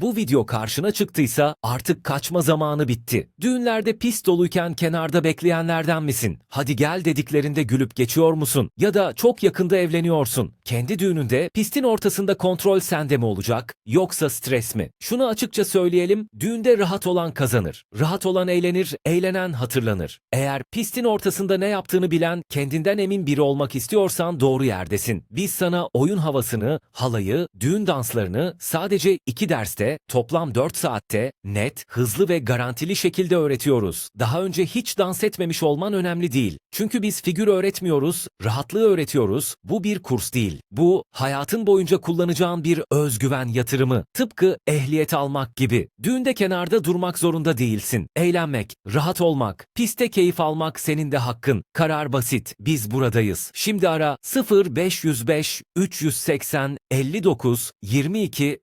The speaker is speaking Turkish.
Bu video karşına çıktıysa artık kaçma zamanı bitti. Düğünlerde pist doluyken kenarda bekleyenlerden misin? Hadi gel dediklerinde gülüp geçiyor musun? Ya da çok yakında evleniyorsun. Kendi düğününde pistin ortasında kontrol sende mi olacak? Yoksa stres mi? Şunu açıkça söyleyelim, düğünde rahat olan kazanır. Rahat olan eğlenir, eğlenen hatırlanır. Eğer pistin ortasında ne yaptığını bilen, kendinden emin biri olmak istiyorsan doğru yerdesin. Biz sana oyun havasını, halayı, düğün danslarını sadece 2 derste, toplam 4 saatte, net, hızlı ve garantili şekilde öğretiyoruz. Daha önce hiç dans etmemiş olman önemli değil. Çünkü biz figür öğretmiyoruz, rahatlığı öğretiyoruz. Bu bir kurs değil. Bu, hayatın boyunca kullanacağın bir özgüven yatırımı. Tıpkı ehliyet almak gibi. Düğünde kenarda durmak zorunda değilsin. Eğlenmek, rahat olmak, piste keyif almak senin de hakkın. Karar basit. Biz buradayız. Şimdi ara 0505 380 59 22